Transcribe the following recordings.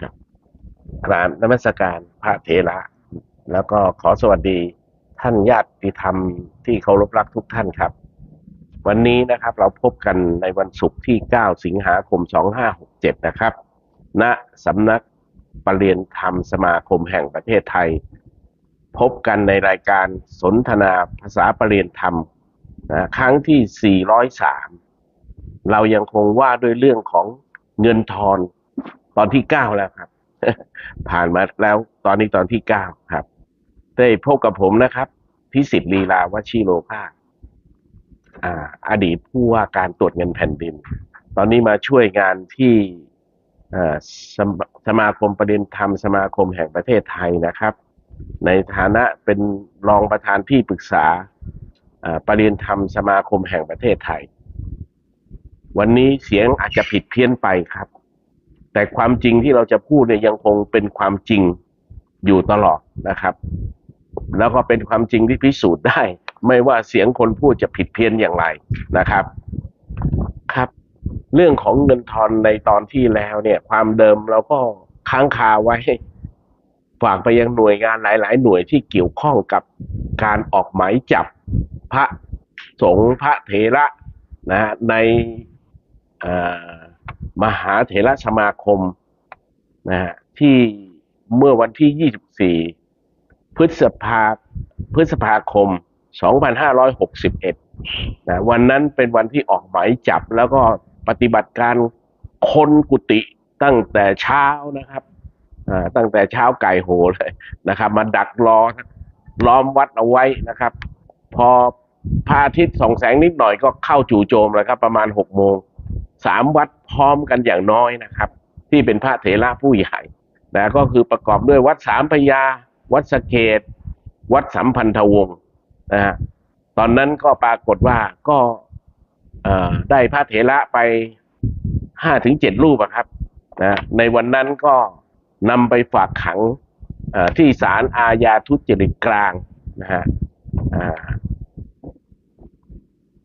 กราบนมัสการพระเถระ แล้วก็ขอสวัสดีท่านญาติธรรมที่เคารพรักทุกท่านครับ วันนี้นะครับเราพบกันในวันศุกร์ที่ 9 สิงหาคม 2567 นะครับ ณสำนักปรเริยนธรรมสมาคมแห่งประเทศไทย พบกันในรายการสนทนาภาษาปรเริยนธรรมนะครั้งที่ 403 เรายังคงว่าด้วยเรื่องของเงินทอน ตอนที่9แล้วครับ ผ่านมาแล้วตอนนี้ตอนที่9ครับ ได้พบกับผมนะครับพิสิทธิ์ลีลาวชิโรภาคออดีตผู้ว่าการตรวจเงินแผ่นดิน ตอนนี้มาช่วยงานที่สมสมาคมประเด็นธรรมสมาคมแห่งประเทศไทยนะครับ ในฐานะเป็นรองประธานที่ปรึกษาประเด็นธรรมสมาคมแห่งประเทศไทย วันนี้เสียงอาจจะผิดเพี้ยนไปครับ แต่ความจริงที่เราจะพูดเนี่ยยังคงเป็นความจริงอยู่ตลอดนะครับ แล้วก็เป็นความจริงที่พิสูจน์ได้ ไม่ว่าเสียงคนพูดจะผิดเพี้ยนอย่างไรนะครับ ครับ เรื่องของเงินทอนในตอนที่แล้วเนี่ย ความเดิมเราก็ค้างคาไว้ฝากไปยังหน่วยงานหลาย ๆ หน่วยที่เกี่ยวข้องกับการออกหมายจับพระสงฆ์พระเถระนะในอ่อ มหาเถระสมาคมนะฮะที่เมื่อวันที่ 24 พฤษภาพฤษภาคม 2561นะวันนั้นเป็นวันที่ออกหมายจับแล้วก็ปฏิบัติการคนกุฏิตั้งแต่เช้านะครับตั้งแต่เช้าไก่โหเลยนะครับมาดักรอล้อมวัดเอาไว้นะครับ พอพระอาทิตย์ส่องแสงนิดหน่อยก็เข้าจู่โจมแล้วครับ ประมาณหกโมง สามวัดพร้อมกันอย่างน้อยนะครับ ที่เป็นพระเถระผู้ใหญ่นะก็คือประกอบด้วยวัดสามพระยา วัดสะเกต วัดสัมพันธวงศ์นะฮะตอนนั้นก็ปรากฏว่าก็ได้พระเถระไปห้าถึงเจ็ดรูปครับนะในวันนั้นก็นำไปฝากขังที่ศาลอาญาทุจริตกลางนะฮะ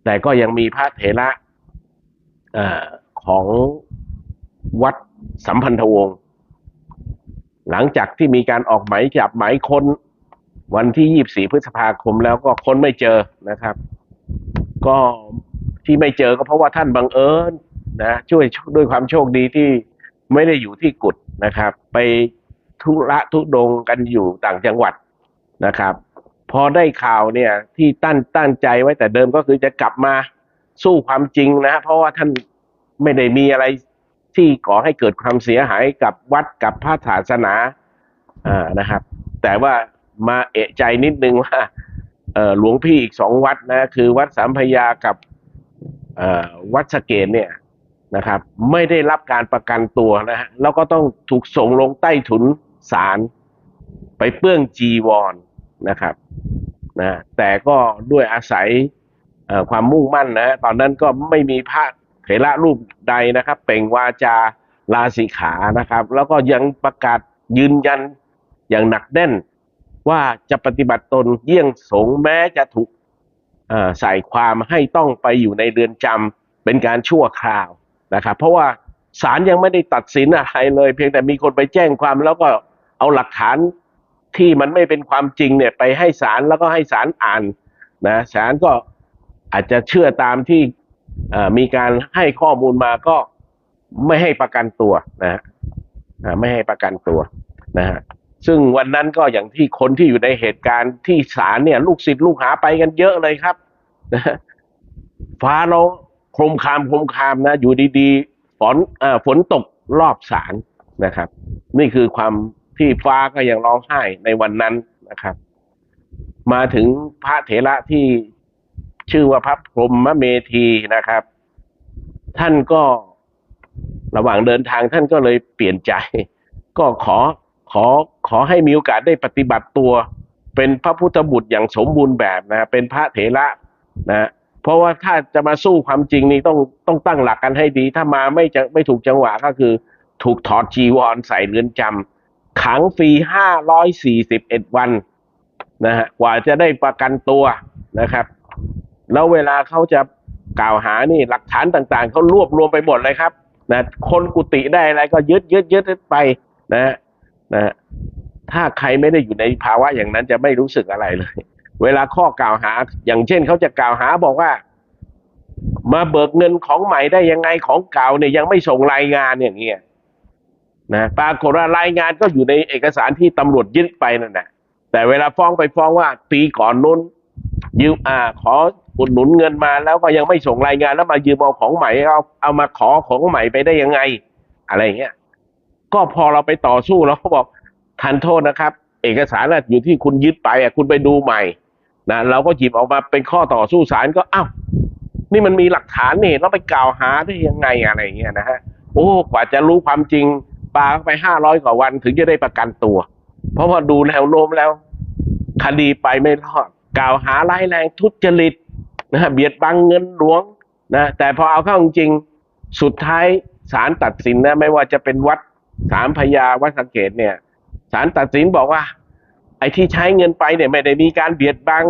แต่ก็ยังมีพระเถระ อของวัดสัมพันธวงศ์หลังจากที่มีการออกหมายจับหมายค้นวันที่24พฤษภาคมแล้วก็ค้นไม่เจอนะครับ ก็ที่ไม่เจอก็เพราะว่าท่านบังเอิญนะช่วยด้วยความโชคดีที่ไม่ได้อยู่ที่กุดนะครับ ไปธุระทุดงกันอยู่ต่างจังหวัดนะครับ พอได้ข่าวเนี่ยที่ตั้นตั้งใจไว้แต่เดิมก็คือจะกลับมา สู้ความจริงนะเพราะว่าท่านไม่ได้มีอะไรที่ก่อให้เกิดความเสียหายกับวัดกับพระศาสนาอ่านะครับ แต่ว่ามาเอะใจนิดนึงว่าเอ่อหลวงพี่อีกสองวัดนะ คือวัดสามพยากับเอ่อวัดสะเกตเนี่ยนะครับ ไม่ได้รับการประกันตัวนะฮะแล้วก็ต้องถูกส่งลงใต้ถุนศาลไปเปื้องจีวรนะครับนะแต่ก็ด้วยอาศัย ความมุ่งมั่นนะ ตอนนั้นก็ไม่มีพระเถระรูปใดนะครับ เป่งวาจาลาสิขานะครับ แล้วก็ยังประกาศยืนยันอย่างหนักแน่นว่าจะปฏิบัติตนเยี่ยงสงฆ์แม้จะถูกใส่ความให้ต้องไปอยู่ในเรือนจำเป็นการชั่วคราวนะครับ เพราะว่าศาลยังไม่ได้ตัดสินอะไรเลย เพียงแต่มีคนไปแจ้งความแล้วก็เอาหลักฐานที่มันไม่เป็นความจริงเนี่ยไปให้ศาลแล้วก็ให้ศาลอ่านนะศาลก็ อาจจะเชื่อตามที่มีการให้ข้อมูลมาก็ไม่ให้ประกันตัวนะฮะไม่ให้ประกันตัวนะฮะซึ่งวันนั้นก็อย่างที่คนที่อยู่ในเหตุการณ์ที่ศาลเนี่ย ลูกศิษย์ลูกหาไปกันเยอะเลยครับนะฟ้าเรางโครมคามโครมคามนะ อยู่ดีๆฝนฝนตกรอบศาลนะครับ นี่คือความที่ฟ้าก็ยังร้องไห้ในวันนั้นนะครับ มาถึงพระเถระที่ ชื่อว่าพระพรหมเมธีนะครับ ท่านก็ระหว่างเดินทางท่านก็เลยเปลี่ยนใจ ก็ขอขอขอให้มีโอกาสได้ปฏิบัติตัว เป็นพระพุทธบุตรอย่างสมบูรณ์แบบนะเป็นพระเถระนะเพราะว่าถ้าจะมาสู้ความจริงนี่ต้องต้องตั้งหลักกันให้ดี ถ้ามาไม่จะไม่ถูกจังหวะก็คือ ถูกถอดจีวรใส่เรือนจำขังฟรีห้าร้อยสี่สิบเอ็ดวันนะฮะกว่าจะได้ประกันตัวนะครับ แล้วเวลาเขาจะกล่าวหานี่หลักฐานต่างๆเขารวบรวมไปหมดเลยครับนะคนกุฏิได้อะไรก็ยึดยึดยึดไปนะนะถ้าใครไม่ได้อยู่ในภาวะอย่างนั้นจะไม่รู้สึกอะไรเลย เวลาข้อกล่าวหา อย่างเช่นเขาจะกล่าวหาบอกว่า มาเบิกเงินของใหม่ได้ยังไงของเก่าเนี่ยยังไม่ส่งรายงานอย่างเงี้ยนะปรากฏว่ารายงานก็อยู่ในเอกสารที่ตำรวจยึดไปนั่นแหละแต่เวลาฟ้องไปฟ้องว่าปีก่อนนู้นยืมอ่าขอ อุดหนุนเงินมาแล้วก็ยังไม่ส่งรายงานแล้วมายืมเอาของใหม่เอาเอามาขอของใหม่ไปได้ยังไง อะไรเงี้ยก็พอเราไปต่อสู้แล้วเขาบอกทันโทษนะครับ เอกสารน่ะอยู่ที่คุณยึดไปอะคุณไปดูใหม่นะเราก็หยิบออกมาเป็นข้อต่อสู้ศาลก็อ้าวนี่มันมีหลักฐานนี่เราไปกล่าวหาได้ยังไงอะไรเงี้ยนะฮะโอ้กว่าจะรู้ความจริงปาไปห้าร้อยกว่าวันถึงจะได้ประกันตัว เพราะว่าดูแนวโน้มแล้ว คดีไปไม่รอดกล่าวหาร้ายแรงทุจริต นะฮะเบียดบังเงินหลวงนะแต่พอเอาเข้าจริงสุดท้ายศาลตัดสินนะไม่ว่าจะเป็นวัดสามพญาวัดสังเกตเนี่ยศาลตัดสินบอกว่า ไอ้ที่ใช้เงินไปเนี่ยไม่ได้มีการเบียดบัง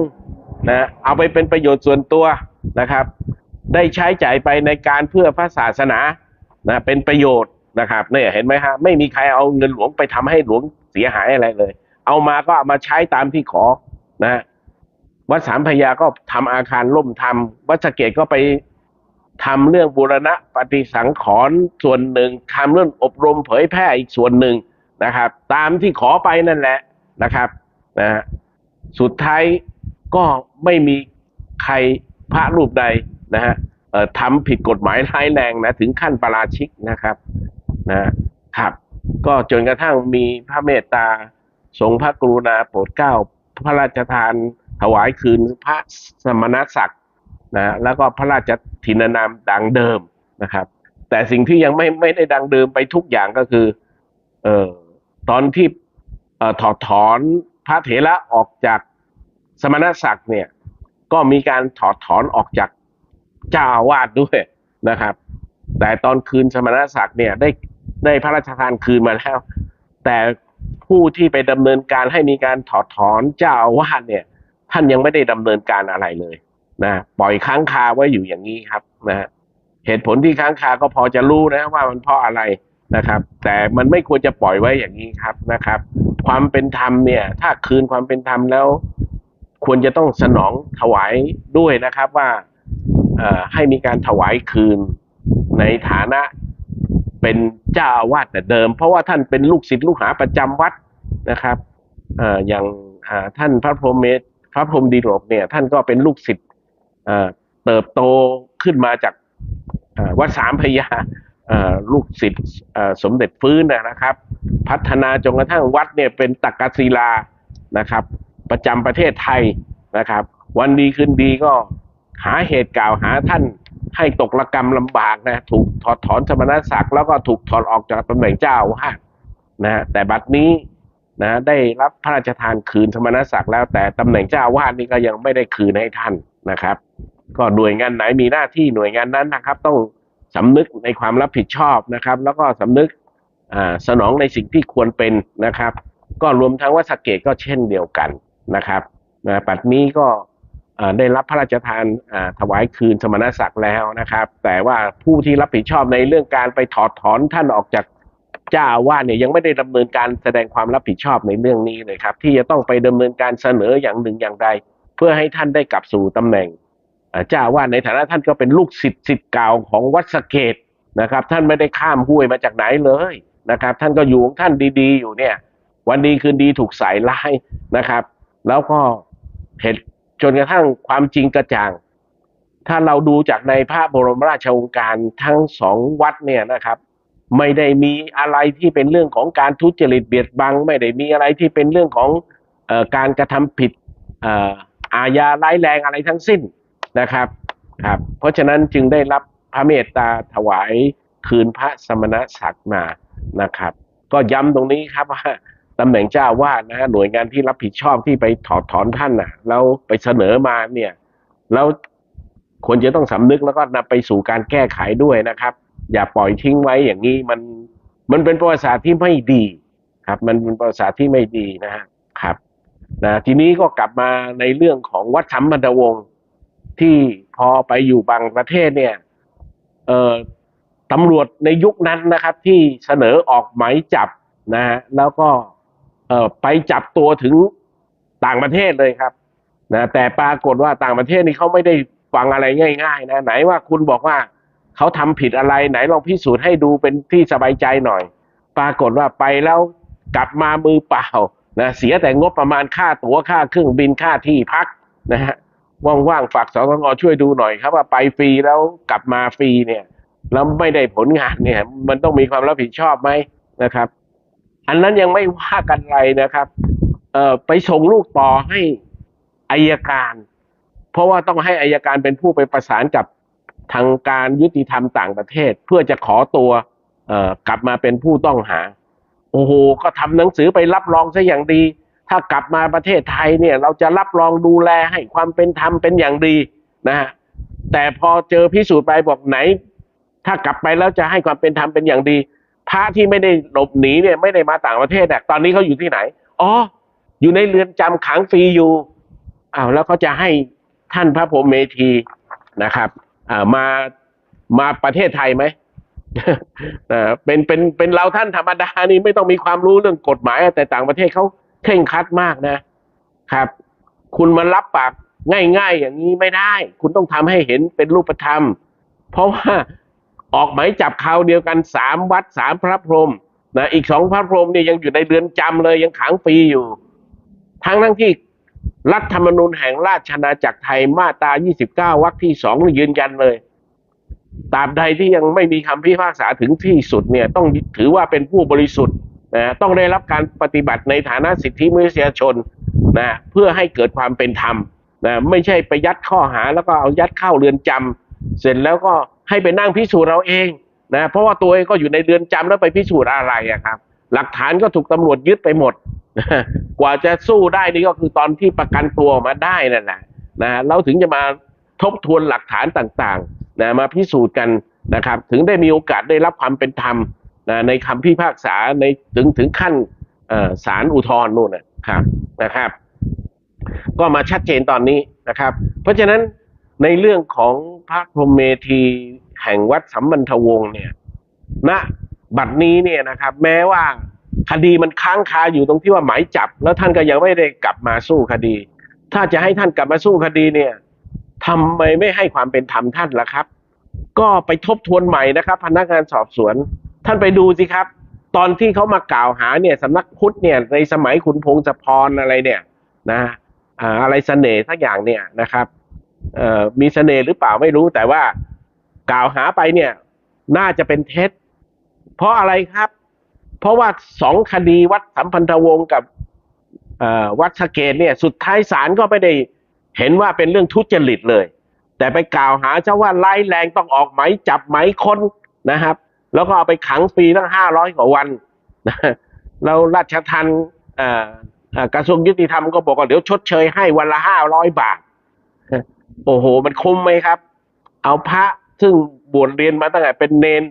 นะเอาไปเป็นประโยชน์ส่วนตัวนะครับ ได้ใช้จ่ายไปในการเพื่อพระศาสนานะเป็นประโยชน์นะครับเนี่ยเห็นไหมฮะไม่มีใครเอาเงินหลวงไปทำให้หลวงเสียหายอะไรเลย เอามาก็เอามาใช้ตามที่ขอนะ วัดสามพระยาก็ทำอาคารล่มทำวัดสเกตก็ไปทำเรื่องบูรณะปฏิสังขรณ์ส่วนหนึ่งทำเรื่องอบรมเผยแพร่อีกส่วนหนึ่งนะครับ ตามที่ขอไปนั่นแหละนะครับนะฮะสุดท้ายก็ไม่มีใครพระรูปใดนะฮะทำผิดกฎหมายร้ายแรงนะถึงขั้นประราชิกนะครับนะครับ ก็จนกระทั่งมีพระเมตตาทรงพระกรุณาโปรดเกล้าพระราชทาน ถวายคืนพระสมณศักดิ์นะแล้วก็พระราชทินนามดังเดิมนะครับ แต่สิ่งที่ยังไม่ไม่ได้ดังเดิมไปทุกอย่างก็คือเอ่อตอนที่เอ่อถอดถอนพระเถระออกจากสมณศักดิ์เนี่ย ก็มีการถอดถอนออกจากเจ้าอาวาสด้วยนะครับ แต่ตอนคืนสมณศักดิ์เนี่ยได้ได้พระราชทานคืนมาแล้ว แต่ผู้ที่ไปดำเนินการให้มีการถอดถอนเจ้าอาวาสเนี่ย ท่านยังไม่ได้ดำเนินการอะไรเลยนะปล่อยค้างคาไว้อยู่อย่างนี้ครับนะฮะเหตุผลที่ค้างคาก็พอจะรู้นะว่ามันเพราะอะไรนะครับ แต่มันไม่ควรจะปล่อยไว้อย่างนี้ครับนะครับ ความเป็นธรรมเนี่ย ถ้าคืนความเป็นธรรมแล้ว ควรจะต้องสนองถวายด้วยนะครับว่าให้มีการถวายคืนในฐานะเป็นเจ้าอาวาสแต่เดิม เพราะว่าท่านเป็นลูกศิษย์ลูกหาประจำวัดนะครับออย่างท่านพระพรหมเมธ พระพรหมดีโลกเนี่ยท่านก็เป็นลูกศิษย์เติบโตขึ้นมาจากวัดสามพยาลูกศิษย์สมเด็จฟื้นนะครับ พัฒนาจนกระทั่งวัดเนี่ยเป็นตักกศิลานะครับ ประจำประเทศไทยนะครับ วันดีคืนดีก็หาเหตุกล่าวหาท่านให้ตกระกรรมลำบากนะถูกถอดถอนสมณศักดิ์แล้วก็ถูกถอดออกจากตำแหน่งเจ้าอาวาสนะฮะแต่บัดนี้ นะได้รับพระราชทานคืนสมณศักดิ์แล้ว แต่ตำแหน่งเจ้าอาวาสนี่ก็ยังไม่ได้คืนให้ท่านนะครับ ก็หน่วยงานไหนมีหน้าที่หน่วยงานนั้นนะครับ ต้องสำนึกในความรับผิดชอบนะครับ แล้วก็สำนึกสนองในสิ่งที่ควรเป็นนะครับ ก็รวมทั้งวัดสเกตก็เช่นเดียวกันนะครับนะปัดนี้ก็ได้รับพระราชทานถวายคืนสมณศักดิ์แล้วนะครับ แต่ว่าผู้ที่รับผิดชอบในเรื่องการไปถอดถอนท่านออกจาก เจ้าอาวาสเนี่ยยังไม่ได้ดำเนินการแสดงความรับผิดชอบในเรื่องนี้เลยครับ ที่จะต้องไปดำเนินการเสนออย่างหนึ่งอย่างใด เพื่อให้ท่านได้กลับสู่ตำแหน่งเจ้าอาวาสในฐานะท่านก็เป็นลูกศิษย์ศิษย์เก่าของวัดสเกตนะครับ ท่านไม่ได้ข้ามห้วยมาจากไหนเลยนะครับ ท่านก็อยู่ของท่านดีๆ อยู่เนี่ย วันดีคืนดีถูกส่ร้ายนะครับ แล้วก็เหตุจนกระทั่งความจริงกระจ่าง ถ้าเราดูจากในพระบรมราชโองการทั้งสองวัดเนี่ยนะครับ ไม่ได้มีอะไรที่เป็นเรื่องของการทุจริตเบียดบัง ไม่ได้มีอะไรที่เป็นเรื่องของอการกระทำผิดออาญาร้ายแรงอะไรทั้งสิ้นนะครับครับ เพราะฉะนั้นจึงได้รับพระเมตตาถวายคืนพระสมณศักดิ์มานะครับ ก็ย้ำตรงนี้ครับว่าตำแหน่งเจ้าวาดนะฮะหน่วยงานที่รับผิดชอบที่ไปถอดถอนท่านน่ะแล้วไปเสนอมาเนี่ยแล้วควรจะต้องสำนึกแล้วก็นำไปสู่การแก้ไขด้วยนะครับ อย่าปล่อยทิ้งไว้อย่างนี้มันมันเป็นประวัติศาสตร์ที่ไม่ดีครับ มันเป็นประวัติศาสตร์ที่ไม่ดีนะฮะครับนะทีนี้ก็กลับมาในเรื่องของวัดสัมพันธวงศ์ที่พอไปอยู่บางประเทศเนี่ยเอ่อตำรวจในยุคนั้นนะครับ ที่เสนอออกหมายจับนะฮะแล้วก็เอ่อไปจับตัวถึงต่างประเทศเลยครับนะแต่ปรากฏว่าต่างประเทศนี่เขาไม่ได้ฟังอะไรง่าย ๆ นะไหนว่าคุณบอกว่า เขาทำผิดอะไรไหนลองพิสูจน์ให้ดูเป็นที่สบายใจหน่อย ปรากฏว่าไปแล้วกลับมามือเปล่านะเสียแต่งบประมาณค่าตั๋วค่าเครื่องบินค่าที่พักนะฮะว่างๆฝากสตงช่วยดูหน่อยครับ ว่าไปฟรีแล้วกลับมาฟรีเนี่ยแล้วไม่ได้ผลงานเนี่ย มันต้องมีความรับผิดชอบไหมนะครับ อันนั้นยังไม่ว่ากันไรนะครับ เอ่อไปส่งลูกต่อให้อายการ เพราะว่าต้องให้อายการเป็นผู้ไปประสานกับ ทางการยุติธรรมต่างประเทศ เพื่อจะขอตัวกลับมาเป็นผู้ต้องหา โอ้โห ก็ทำหนังสือไปรับรองซะอย่างดี ถ้ากลับมาประเทศไทยเนี่ยเราจะรับรองดูแลให้ความเป็นธรรมเป็นอย่างดีนะฮะแต่พอเจอพิสูจน์ไปบอกไหน ถ้ากลับไปแล้วจะให้ความเป็นธรรมเป็นอย่างดีพระที่ไม่ได้หลบหนีเนี่ยไม่ได้มาต่างประเทศเตอนนี้เขาอยู่ที่ไหน อ๋อ อยู่ในเรือนจำขังฟรีอยู่อ้าวแล้วเขาจะให้ท่านพระพรหมเมธีนะครับ อ่ามามาประเทศไทยไหมเอ่อเป็นเป็นเป็นเราท่านธรรมดานี่ไม่ต้องมีความรู้เรื่องกฎหมาย แต่ต่างประเทศเขาเคร่งครัดมากนะครับ คุณมารับปากง่ายๆ อย่างนี้ไม่ได้ คุณต้องทำให้เห็นเป็นรูปธรรม เพราะว่าออกหมายจับคราวเดียวกันสามวัดสามพระพรหมนะอีกสองพระพรหมเนี่ยยังอยู่ในเรือนจำเลยยังขังฟรีอยู่ ทั้งทั้งที่ รัฐธรรมนูญแห่งราชอาณาจักรไทยมาตรา 29 วรรคที่สองยืนยันเลยตราบใดที่ยังไม่มีคำพิพากษาถึงที่สุดเนี่ยต้องถือว่าเป็นผู้บริสุทธิ์นะต้องได้รับการปฏิบัติในฐานะสิทธิมนุษยชนนะเพื่อให้เกิดความเป็นธรรมนะไม่ใช่ไปยัดข้อหาแล้วก็เอายัดเข้าเรือนจำเสร็จแล้วก็ให้ไปนั่งพิสูจน์เราเองนะเพราะว่าตัวเองก็อยู่ในเรือนจำแล้วไปพิสูจน์อะไรอะครับ หลักฐานก็ถูกตำรวจยึดไปหมด กว่าจะสู้ได้นี่ก็คือตอนที่ประกันตัวออกมาได้นั่นแหละนะเราถึงจะมาทบทวนหลักฐานต่างๆนะมาพิสูจน์กันนะครับ ถึงได้มีโอกาสได้รับความเป็นธรรมนะในคำพิพากษาในถึงถึงขั้นศาลอุทธรณ์นู่นนะครับนะครับ ก็มาชัดเจนตอนนี้นะครับ เพราะฉะนั้นในเรื่องของพระพรหมเมธีแห่งวัดสัมพันธวงศ์เนี่ยณ บัดนี้เนี่ยนะครับ แม้ว่าคดีมันค้างคาอยู่ตรงที่ว่าหมายจับ แล้วท่านก็ยังไม่ได้กลับมาสู้คดี ถ้าจะให้ท่านกลับมาสู้คดีเนี่ยทำไมไม่ให้ความเป็นธรรมท่านล่ะครับ ก็ไปทบทวนใหม่นะครับ พนักงานสอบสวน ท่านไปดูสิครับ ตอนที่เขามากล่าวหาเนี่ยสำนักพุทธเนี่ยในสมัยขุนพงศพรอะไรเนี่ยนะอะไรเสน่ห์สักอย่างเนี่ยนะครับเอมีเสน่ห์หรือเปล่าไม่รู้แต่ว่ากล่าวหาไปเนี่ยน่าจะเป็นเท็จ เพราะอะไรครับ เพราะว่าสองคดีวัดสัมพันธวงศ์กับวัดสะเกตเนี่ยสุดท้ายศาลก็ไม่ได้เห็นว่าเป็นเรื่องทุจริตเลย แต่ไปกล่าวหาเจ้าว่าไล่แรงต้องออกไหมจับไหมค้นนะครับ แล้วก็เอาไปขังฟรีตั้งห้าร้อยกว่าวันนะแล้วราชทันกระทรวงยุติธรรมก็บอกว่าเดี๋ยวชดเชยให้วันละห้าร้อยบาท โอ้โห มันคุ้มไหมครับ เอาพระซึ่งบวชเรียนมาตั้งแต่เป็นเนน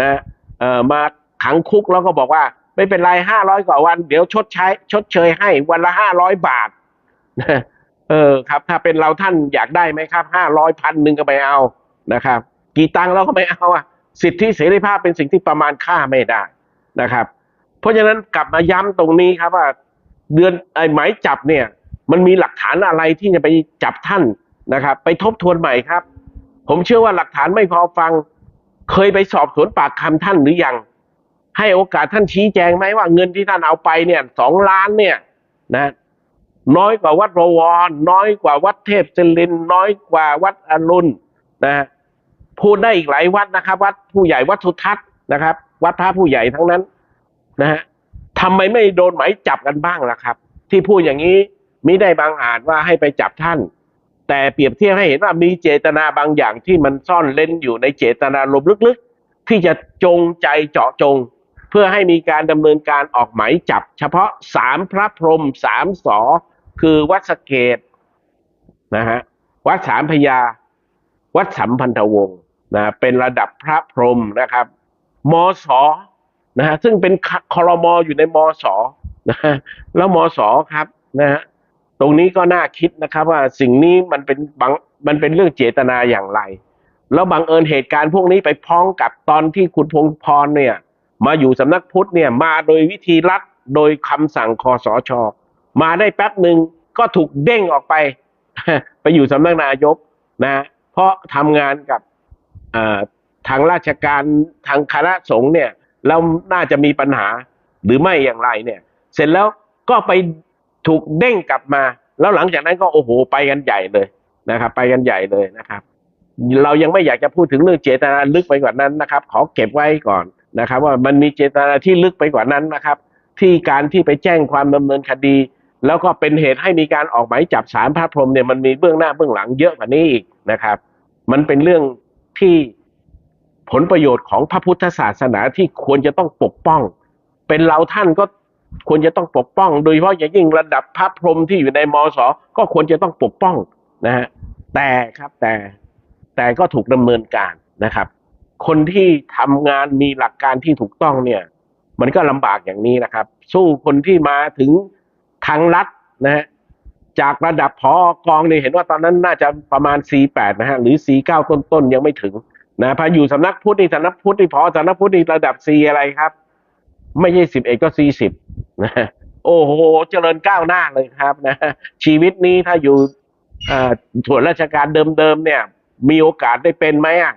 นะ เอ่อมาขังคุกแล้วก็บอกว่า ไม่เป็นไรห้าร้อยกว่าวัน เดี๋ยวชดใช้ ชดเชยให้วันละห้าร้อยบาทเออครับ ถ้าเป็นเราท่านอยากได้ไหมครับห้าร้อยพันหนึ่งก็ไม่เอานะครับ กี่ตังค์เราก็ไม่เอาอะสิทธิเสรีภาพเป็นสิ่งที่ประมาณค่าไม่ได้นะครับ เพราะฉะนั้นกลับมาย้ำตรงนี้ครับว่าเดือนไอ้หมายจับเนี่ย มันมีหลักฐานอะไรที่จะไปจับท่านนะครับ ไปทบทวนใหม่ครับ ผมเชื่อว่าหลักฐานไม่พอฟัง เคยไปสอบสวนปากคำท่านหรือยัง ให้โอกาสท่านชี้แจงไหมว่าเงินที่ท่านเอาไปเนี่ยสองล้านเนี่ยนะ น้อยกว่าวัดบวรน้อยกว่าวัดเทพศิรินน้อยกว่าวัดอรุณนะพูดได้อีกหลายวัดนะครับ วัดผู้ใหญ่วัดสุทัศน์นะครับ วัดพระผู้ใหญ่ทั้งนั้นนะฮะทำไมไม่โดนหมายจับกันบ้างล่ะครับ ที่พูดอย่างนี้มิได้บางอาจว่าให้ไปจับท่าน แต่เปรียบเทียบให้เห็นว่ามีเจตนาบางอย่างที่มันซ่อนเล่นอยู่ในเจตนารมณ์ลึกๆ ที่จะจงใจเจาะจง เพื่อให้มีการดำเนินการออกหมายจับ เฉพาะสามพระพรหมสามสอคือวัดสเกตนะฮะวัดสามพญาวัดสัมพันธวงศ์นะเป็นระดับพระพรหมนะครับมสนะฮะซึ่งเป็นคอรมออยู่ในมสนะฮะแล้วมสครับนะฮะ ตรงนี้ก็น่าคิดนะครับว่าสิ่งนี้มันเป็นบางมันเป็นเรื่องเจตนาอย่างไร แล้วบังเอิญเหตุการณ์พวกนี้ไปพ้องกับตอนที่คุณพงษ์พรเนี่ย มาอยู่สำนักพุทธเนี่ยมาโดยวิธีรัฐโดยคำสั่งคอสช มาได้แป๊บหนึ่งก็ถูกเด้งออกไป ไปอยู่สำนักนายกนะ เพราะทำงานกับทางราชการทางคณะสงฆ์เนี่ยแล้วน่าจะมีปัญหาหรือไม่อย่างไรเนี่ย เสร็จแล้วก็ไป ถูกเด้งกลับมา แล้วหลังจากนั้นก็โอ้โหไปกันใหญ่เลยนะครับ ไปกันใหญ่เลยนะครับ เรายังไม่อยากจะพูดถึงเรื่องเจตนาลึกไปกว่านั้นนะครับ ขอเก็บไว้ก่อนนะครับ ว่ามันมีเจตนาที่ลึกไปกว่านั้นนะครับ ที่การที่ไปแจ้งความดำเนินคดี แล้วก็เป็นเหตุให้มีการออกหมายจับสารพระพรหมเนี่ยมันมีเบื้องหน้าเบื้องหลังเยอะกว่านี้อีกนะครับ มันเป็นเรื่องที่ผลประโยชน์ของพระพุทธศาสนาที่ควรจะต้องปกป้อง เป็นเราท่านก็ ควรจะต้องปกป้อง โดยเฉพาะอย่างยิ่งระดับพระพรมที่อยู่ในมศก็ควรจะต้องปกป้องนะฮะแต่ครับแต่แต่ก็ถูกดำเนินการนะครับ คนที่ทำงานมีหลักการที่ถูกต้องเนี่ย มันก็ลำบากอย่างนี้นะครับ สู้คนที่มาถึงทางรัฐนะฮะจากระดับพอกองเนี่ยเห็นว่าตอนนั้นน่าจะประมาณ C8 นะฮะหรือ C9 ต้นๆยังไม่ถึงนะพออยู่สำนักพุทธนี่สำนักพุทธนี่พอสำนักพุทธนี่ระดับ C อะไรครับ ไม่ใช่สิบเอกก็ C10 นะโอ้โห เจริญก้าวหน้าเลยครับนะ ชีวิตนี้ถ้าอยู่อ่าส่วนราชการเดิมๆเนี่ย มีโอกาสได้เป็นไหมอะ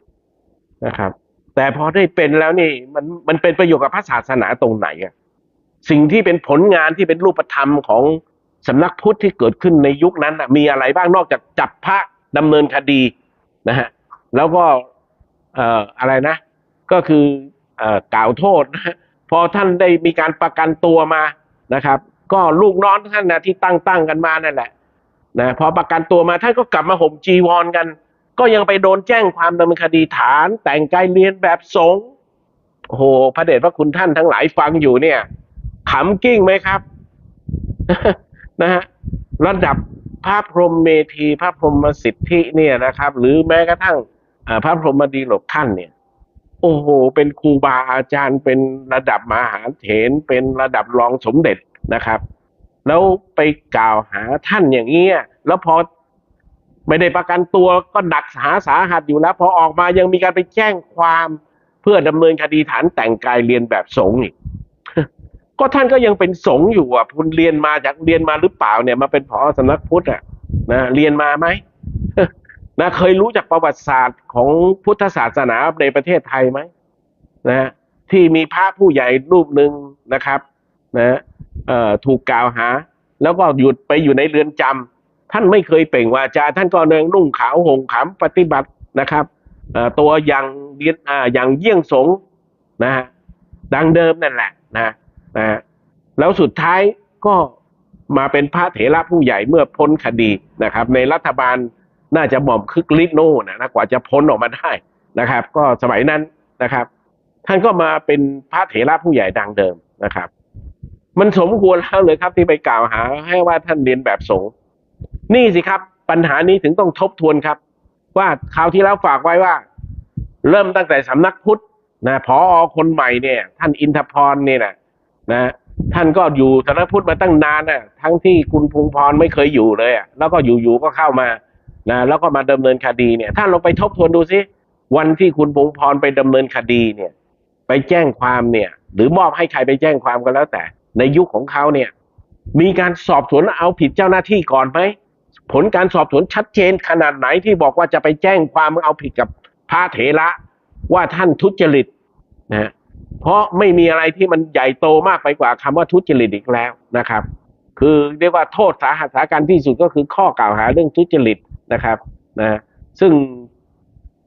40นะครับ แต่พอได้เป็นแล้วนี่มันมันเป็นประโยชน์กับพระศาสนาตรงไหนอะสิ่งที่เป็นผลงานที่เป็นรูปธรรมของสำนักพุทธที่เกิดขึ้นในยุคนั้นนะมีอะไรบ้างนอกจากจับพระดำเนินคดีนะฮะแล้วก็เอ่ออะไรนะ ก็คือเอ่อกล่าวโทษนะฮะ พอท่านได้มีการประกันตัวมานะครับ ก็ลูกน้องท่านนะที่ตั้งตั้งกันมานั่นแหละนะพอประกันตัวมาท่านก็กลับมาห่มจีวรกัน ก็ยังไปโดนแจ้งความดำเนินคดีฐานแต่งกายเรียนแบบสงฆ์โอ้โหพระเดชพระคุณท่านทั้งหลายฟังอยู่เนี่ยขำกิ้งไหมครับนะฮะระดับพระพรหมเมธีพระพรหมสิทธิเนี่ยนะครับ หรือแม้กระทั่งพระพรหมดีหลกท่านเนี่ย โอ้โห เป็นครูบาอาจารย์เป็นระดับมหาเถรเป็นระดับรองสมเด็จนะครับ แล้วไปกล่าวหาท่านอย่างเงี้ยแล้วพอไม่ได้ประกันตัวก็หนักสาสาหัสอยู่แล้ว พอออกมายังมีการไปแจ้งความเพื่อดำเนินคดีฐานแต่งกายเรียนแบบสงฆ์อีกก็ท่านก็ยังเป็นสงฆ์อยู่อะคุณเรียนมาจากเรียนมาหรือเปล่าเนี่ยมาเป็นผอสำนักพุทธอะนะเรียนมาไหม นะเคยรู้จากประวัติศาสตร์ของพุทธศาสนาในประเทศไทยไหมนะที่มีพระผู้ใหญ่รูปหนึ่งนะครับนะเอ่อถูกกล่าวหา แล้วก็หยุดไปอยู่ในเรือนจำท่านไม่เคยเป่งวาจาท่านก็เนิงนุ่งขาวห่มขาวปฏิบัตินะครับเอ่อตัวอย่างเรียนอ่าอย่างเยี่ยงสงนะฮะดังเดิมนั่นแหละนะนะฮะแล้วสุดท้ายก็มาเป็นพระเถระผู้ใหญ่เมื่อพ้นคดีนะครับ ในรัฐบาล น่าจะหม่อมคึกฤทธิ์โน่นะนะกว่าจะพ้นออกมาได้นะครับ ก็สมัยนั้นนะครับ ท่านก็มาเป็นพระเถระผู้ใหญ่ดังเดิมนะครับ มันสมควรแล้วเลยครับที่ไปกล่าวหาให้ว่าท่านเรียนแบบสงฆ์นี่สิครับ ปัญหานี้ถึงต้องทบทวนครับ ว่าคราวที่แล้วฝากไว้ว่า เริ่มตั้งแต่สำนักพุทธนะพออคนใหม่เนี่ย ท่านอินทพรเนี่ยนะนะท่านก็อยู่สำนักพุทธมาตั้งนานนะทั้งที่คุณพงพรไม่เคยอยู่เลยอะแล้วก็อยู่ๆก็เข้ามา นะแล้วก็มาดำเนินคดีเนี่ยท่านลองไปทบทวนดูซิวันที่คุณพงพรไปดำเนินคดีเนี่ย ไปแจ้งความเนี่ย หรือมอบให้ใครไปแจ้งความก็แล้วแต่ ในยุคของเขาเนี่ย มีการสอบสวนเอาผิดเจ้าหน้าที่ก่อนไหมผลการสอบสวนชัดเจนขนาดไหนที่บอกว่าจะไปแจ้งความเอาผิดกับพระเถระว่าท่านทุจริตนะฮะเพราะไม่มีอะไรที่มันใหญ่โตมากไปกว่าคำว่าทุจริตอีกแล้วนะครับ คือเรียกว่าโทษสาหัสสาการที่สุดก็คือข้อกล่าวหาเรื่องทุจริต นะครับนะซึ่ง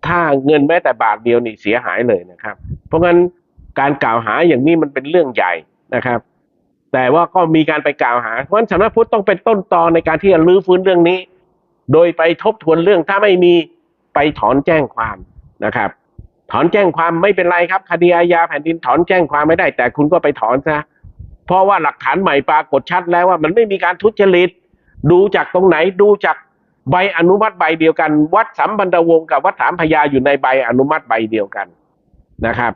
ถ้าเงินแม้แต่บาทเดียวนี่เสียหายเลยนะครับ เพราะงั้นการกล่าวหาอย่างนี้มันเป็นเรื่องใหญ่นะครับ แต่ว่าก็มีการไปกล่าวหาเพราะฉะนั้นสำนักพุทธต้องเป็นต้นตอในการที่จะรื้อฟื้นเรื่องนี้ โดยไปทบทวนเรื่องถ้าไม่มีไปถอนแจ้งความนะครับ ถอนแจ้งความไม่เป็นไรครับ คดีอาญาแผ่นดินถอนแจ้งความไม่ได้ แต่คุณก็ไปถอนซะเพราะว่าหลักฐานใหม่ปรากฏชัดแล้วว่ามันไม่มีการทุจริต ดูจากตรงไหนดูจาก ใบอนุมัติใบเดียวกัน วัดสัมพันธวงศ์กับวัดสามพญาอยู่ในใบอนุมัติใบเดียวกันนะครับ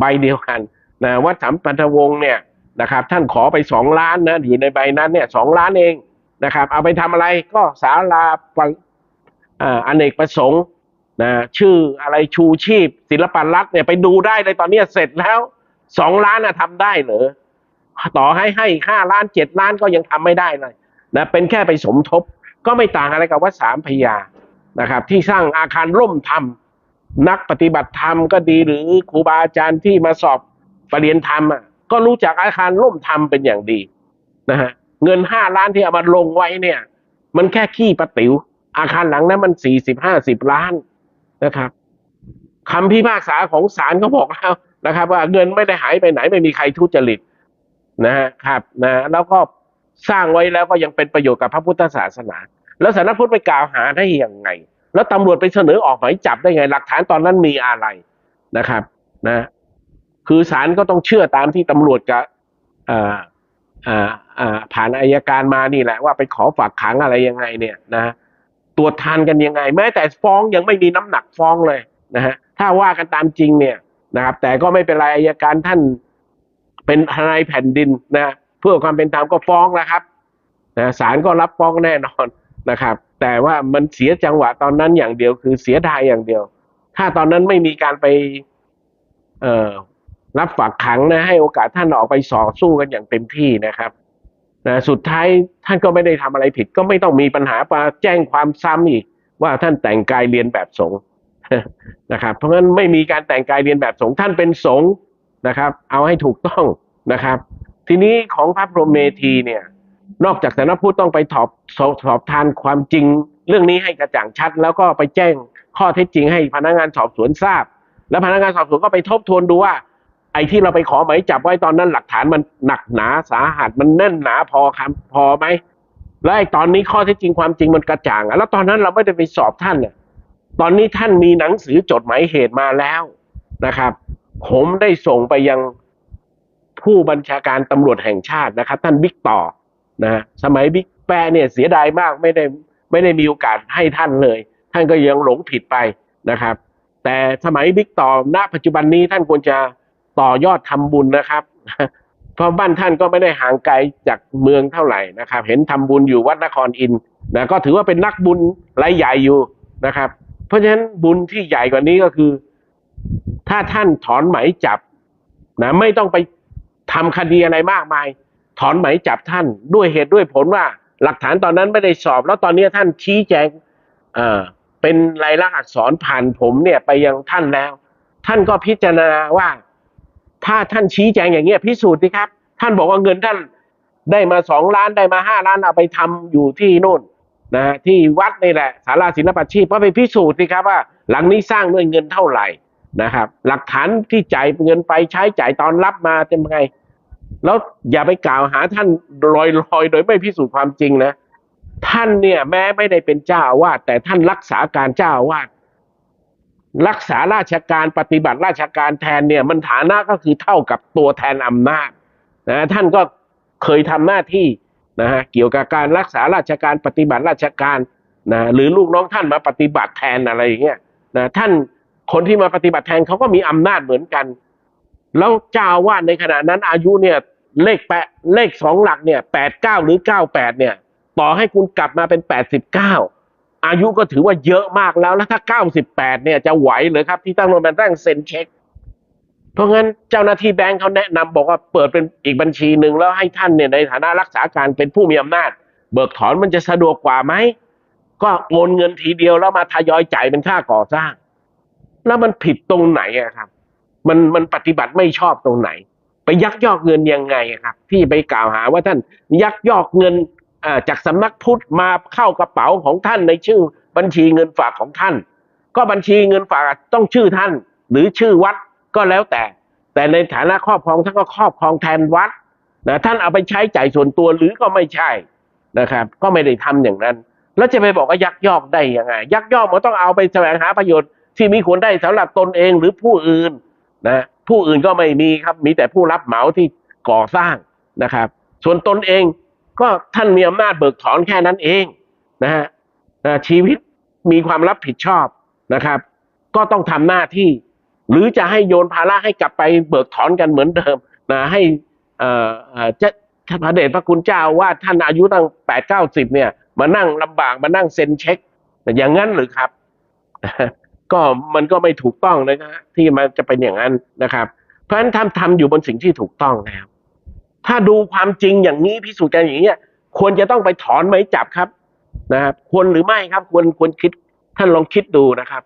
ใบเดียวกันนะวัดสัมพันธวงศ์เนี่ยนะครับ ท่านขอไปสองล้านนะอยู่ในใบนั้นเนี่ยสองล้านเองนะครับ เอาไปทำอะไรก็ศาลาปะอ่าอเนกประสงค์นะชื่ออะไรชูชีพ ศิลปรัตน์เนี่ยไปดูได้เลยตอนนี้เสร็จแล้วสองล้านนะทำได้เหรอต่อให้ให้ห้าล้านเจ็ดล้านก็ยังทำไม่ได้เลยนะเป็นแค่ไปสมทบ ก็ไม่ต่างอะไรกับวัดสามพยานะครับ ที่สร้างอาคารร่มธรรม นักปฏิบัติธรรมก็ดีหรือครูบาอาจารย์ที่มาสอบปรริญญาธรรมก็รู้จักอาคารร่มธรรมเป็นอย่างดีนะฮะเงินห้าล้านที่เอามาลงไว้เนี่ย มันแค่ขี้ประติ๋วอาคารหลังนั้นมันสี่สิบห้าสิบล้านนะครับคำพิพากษาของศาลก็บอกแล้วนะครับ ว่าเงินไม่ได้หายไปไหนไม่มีใครทุจริตนะฮะครับนะแล้วก็ สร้างไว้แล้วก็ยังเป็นประโยชน์กับพระพุทธศาสนา แล้วสำนักพุทธไปกล่าวหาได้ยังไง แล้วตำรวจไปเสนอออกหมายจับได้ไง หลักฐานตอนนั้นมีอะไรนะครับนะ คือศาลก็ต้องเชื่อตามที่ตำรวจกับอ่าอ่าอ่าผ่านอายการมานี่แหละว่าไปขอฝากขังอะไรยังไงเนี่ยนะตรวจทานกันยังไง แม้แต่ฟ้องยังไม่มีน้ำหนักฟ้องเลยนะฮะถ้าว่ากันตามจริงเนี่ยนะครับ แต่ก็ไม่เป็นไรอายการท่านเป็นทนายแผ่นดินนะ เพื่อความเป็นธรรมก็ฟ้องแล้วครับนะศาลก็รับฟ้องแน่นอนนะครับ แต่ว่ามันเสียจังหวะตอนนั้นอย่างเดียว คือเสียดายอย่างเดียว ถ้าตอนนั้นไม่มีการไปเอ่อรับฝากขังนะให้โอกาสท่านออกไปสอสู้กันอย่างเต็มที่นะครับนะสุดท้ายท่านก็ไม่ได้ทำอะไรผิด ก็ไม่ต้องมีปัญหามาแจ้งความซ้ำอีก ว่าท่านแต่งกายเรียนแบบสงฆ์นะครับ เพราะงั้นไม่มีการแต่งกายเรียนแบบสงฆ์ท่านเป็นสงฆ์นะครับ เอาให้ถูกต้องนะครับ ทีนี้ของพระพรหมเมธีเนี่ย นอกจากสำนักพุทธต้องไปสอบสอบสอบทานความจริง เรื่องนี้ให้กระจ่างชัด แล้วก็ไปแจ้งข้อเท็จจริงให้พนักงานสอบสวนทราบ แล้วพนักงานสอบสวนก็ไปทบทวนดูว่า ไอ้ที่เราไปขอหมายจับไว้ตอนนั้นหลักฐานมันหนักหนาสาหัสมันแน่นหนาพอครับพอไหมแล้วไอ้ตอนนี้ข้อเท็จจริงความจริงมันกระจ่างแล้วตอนนั้นเราไม่ได้ไปสอบท่านเนี่ยตอนนี้ท่านมีหนังสือจดหมายเหตุมาแล้วนะครับ ผมได้ส่งไปยัง ผู้บัญชาการตำรวจแห่งชาตินะครับ ท่านบิ๊กต่อนะสมัยบิ๊กแปรเนี่ยเสียดายมากไม่ได้ไม่ได้มีโอกาสให้ท่านเลย ท่านก็ยังหลงผิดไปนะครับ แต่สมัยบิ๊กต่อณ ปัจจุบันนี้ท่านควรจะต่อยอดทำบุญนะครับเพราะบ้านท่านก็ไม่ได้ห่างไกลจากเมืองเท่าไหร่นะครับ เห็นทำบุญอยู่วัดนครอินนะก็ถือว่าเป็นนักบุญรายใหญ่อยู่นะครับ เพราะฉะนั้นบุญที่ใหญ่กว่านี้ก็คือ ถ้าท่านถอนไหมายจับนะไม่ต้องไป ทำคดีอะไรมากมาย ถอนหมายจับท่านด้วยเหตุด้วยผลว่าหลักฐานตอนนั้นไม่ได้สอบ แล้วตอนนี้ท่านชี้แจงเป็นลายลักษณ์อักษรผ่านผมเนี่ยไปยังท่านแล้ว ท่านก็พิจารณาว่า ถ้าท่านชี้แจงอย่างเงี้ยพิสูจน์สิครับ ท่านบอกว่าเงินท่านได้มาสองล้านได้มาห้าล้านเอาไปทำอยู่ที่โน่นนะที่วัดนี่แหละศาลาศิลปชีพก็ไปพิสูจน์สิครับว่า หลังนี้สร้างด้วยเงินเท่าไหร่นะครับ หลักฐานที่จ่ายเงินไปใช้จ่ายตอนรับมาเป็นไง แล้วอย่าไปกล่าวหาท่านลอยๆโดยไม่พิสูจน์ความจริงนะ ท่านเนี่ยแม้ไม่ได้เป็นเจ้าอาวาสแต่ท่านรักษาการเจ้าอาวาสรักษาราชการปฏิบัติราชการแทนเนี่ยมันฐานะก็คือเท่ากับตัวแทนอำนาจนะท่านก็เคยทำหน้าที่นะฮะเกี่ยวกับการรักษาราชการปฏิบัติราชการนะหรือลูกน้องท่านมาปฏิบัติแทนอะไรอย่างเงี้ยนะท่านคนที่มาปฏิบัติแทนเขาก็มีอำนาจเหมือนกัน แล้วเจ้าวาสในขณะนั้นอายุเนี่ย เลขแปดเลขสองหลักเนี่ยแปดเก้าหรือเก้าแปดเนี่ย ต่อให้คุณกลับมาเป็นแปดสิบเก้าอายุก็ถือว่าเยอะมากแล้วแล้วถ้าเก้าสิบแปดเนี่ยจะไหวเหรือครับ ที่ตั้งโรงพยาบาลตั้งเซ็นเช็ค เพราะงั้นเจ้าหน้าที่แบงค์เขาแนะนำบอกว่าเปิดเป็นอีกบัญชีหนึ่งแล้วให้ท่านเนี่ยในฐานะรักษาการเป็นผู้มีอำนาจ เบิกถอนมันจะสะดวกกว่าไหมก็โอนเงินทีเดียวแล้วมาทยอยจ่ายเป็นค่าก่อสร้าง แล้วมันผิดตรงไหนอะครับ มันมันปฏิบัติไม่ชอบตรงไหน ยักยอกเงินยังไงครับ ที่ไปกล่าวหาว่าท่านยักยอกเงินจากสำนักพุทธมาเข้ากระเป๋าของท่านในชื่อบัญชีเงินฝากของท่าน ก็บัญชีเงินฝากต้องชื่อท่าน หรือชื่อวัดก็แล้วแต่ แต่ในฐานะครอบครองท่านก็ครอบครองแทนวัดนะท่านเอาไปใช้จ่ายส่วนตัวหรือก็ไม่ใช่นะครับ ก็ไม่ได้ทำอย่างนั้น แล้วจะไปบอกว่ายักยอกได้ยังไง ยักยอกมันต้องเอาไปแสวงหาประโยชน์ ที่มีควรได้สำหรับตนเองหรือผู้อื่นนะ ผู้อื่นก็ไม่มีครับ มีแต่ผู้รับเหมาที่ก่อสร้างนะครับ ส่วนตนเองก็ท่านมีอำนาจเบิกถอนแค่นั้นเองนะฮะชีวิตมีความรับผิดชอบนะครับ ก็ต้องทำหน้าที่ หรือจะให้โยนภาระให้กลับไปเบิกถอนกันเหมือนเดิมนะให้เอ่อเอ่อเจะพระเดชพระคุณเจ้าว่าท่านอายุตั้งแปดเก้าสิบเนี่ย มานั่งลำบากมานั่งเซ็นเช็คอย่างนั้นหรือครับ ก็มันก็ไม่ถูกต้องเลยนะที่มันจะเป็นอย่างนั้นนะครับ เพราะฉะนั้นทำทำอยู่บนสิ่งที่ถูกต้องแล้ว ถ้าดูความจริงอย่างนี้พิสูจน์กันอย่างนี้ควรจะต้องไปถอนไหมจับครับนะครับควรหรือไม่ครับควรควรคิดท่านลองคิดดูนะครับ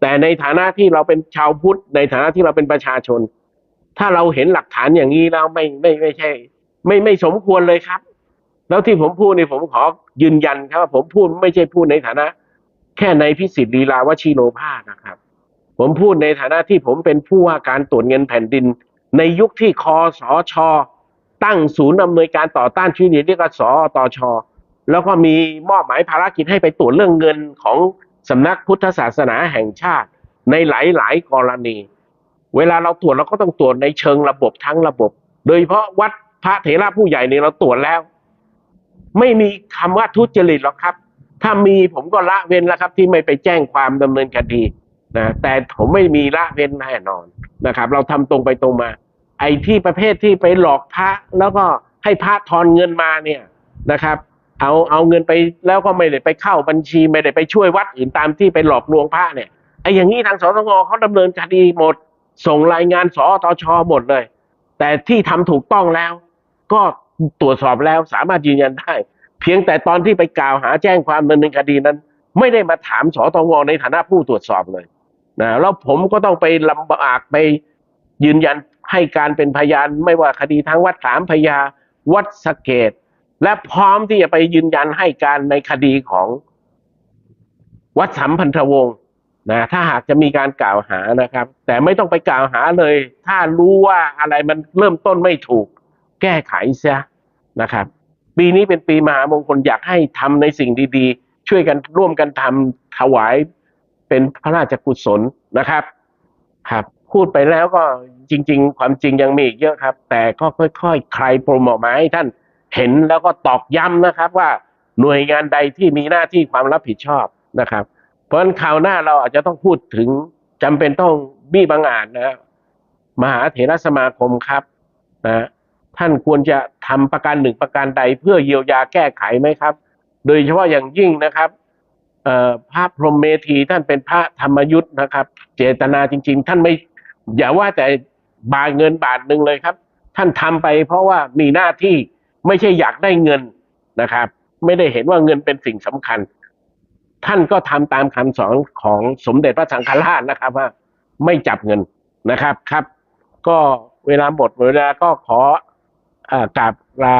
แต่ในฐานะที่เราเป็นชาวพุทธ ในฐานะที่เราเป็นประชาชน ถ้าเราเห็นหลักฐานอย่างนี้แล้วไม่ไม่ไม่ใช่ ไม่ไม่สมควรเลยครับ แล้วที่ผมพูดนี่ผมขอยืนยันครับว่าผมพูดไม่ใช่พูดในฐานะ แค่ในพิสิทธิ์ลีลาวชิโรภาสนะครับ ผมพูดในฐานะที่ผมเป็นผู้ว่าการตรวจเงินแผ่นดิน ในยุคที่คอสชตั้งศูนย์อำนวยการต่อต้านชุนเรียกว่าสอตชแล้วก็มีมอบหมายภารกิจให้ไปตรวจเรื่องเงินของสำนักพุทธศาสนาแห่งชาติ ในหลาย ๆ กรณี เวลาเราตรวจเราก็ต้องตรวจในเชิงระบบทั้งระบบ โดยเฉพาะวัดพระเถระผู้ใหญ่เนี่ยเราตรวจแล้ว ไม่มีคำว่าทุจริตหรอกครับ ถ้ามีผมก็ละเว้นแล้วครับ ที่ไม่ไปแจ้งความดำเนินคดีนะแต่ผมไม่มีละเว้นแน่นอนนะครับ เราทำตรงไปตรงมา ไอ้ที่ประเภทที่ไปหลอกพระแล้วก็ให้พระทอนเงินมาเนี่ยนะครับ เอาเอาเงินไปแล้วก็ไม่ได้ไปเข้าบัญชีไม่ได้ไปช่วยวัดอื่นตามที่ไปหลอกลวงพระเนี่ยไอ้อย่างนี้ทางสตงเขาดำเนินคดีหมด ส่งรายงานสอตชหมดเลย แต่ที่ทำถูกต้องแล้ว ก็ตรวจสอบแล้วสามารถยืนยันได้ เพียงแต่ตอนที่ไปกล่าวหาแจ้งความดำเนินคดีนั้น ไม่ได้มาถามสตงในฐานะผู้ตรวจสอบเลยนะแล้วผมก็ต้องไปลำบากไปยืนยันให้การเป็นพยานไม่ว่าคดีทั้งวัดสามพยาวัดสะเกต และพร้อมที่จะไปยืนยันให้การในคดีของวัดสัมพันธวงศ์นะถ้าหากจะมีการกล่าวหานะครับ แต่ไม่ต้องไปกล่าวหาเลย ถ้ารู้ว่าอะไรมันเริ่มต้นไม่ถูก แก้ไขเสียนะครับ ปีนี้เป็นปีมหามงคลอยากให้ทำในสิ่งดีๆ ช่วยกันร่วมกันทำถวายเป็นพระราชกุศลนะครับ ครับ พูดไปแล้วก็จริง ๆ ความจริงยังมีอีกเยอะครับ แต่ก็ค่อยๆใครโปรโมทมาให้ท่านเห็นแล้วก็ตอกย้ำนะครับ ว่าหน่วยงานใดที่มีหน้าที่ความรับผิดชอบนะครับ เพราะฉะนั้นคราวหน้าเราอาจจะต้องพูดถึงจำเป็นต้องบี้บางอ่านนะมหาเถรสมาคมครับนะ ท่านควรจะทำประการหนึ่งประการใดเพื่อเยียวยาแก้ไขไหมครับ โดยเฉพาะอย่างยิ่งนะครับพระพรหมเมธีท่านเป็นพระธรรมยุทธ์นะครับ เจตนาจริง ๆ ท่านไม่อย่าว่าแต่บาทเงินบาทหนึ่งเลยครับ ท่านทำไปเพราะว่ามีหน้าที่ไม่ใช่อยากได้เงินนะครับ ไม่ได้เห็นว่าเงินเป็นสิ่งสำคัญ ท่านก็ทำตามคำสอนของสมเด็จพระสังฆราชนะครับว่าไม่จับเงินนะครับครับ ก็เวลาหมดเวลาก็ขอ กราบลา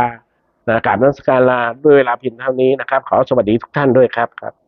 กราบนักสการลาด้วยเวลาเพียงเท่านี้นะครับ ขอสวัสดีทุกท่านด้วยครับครับ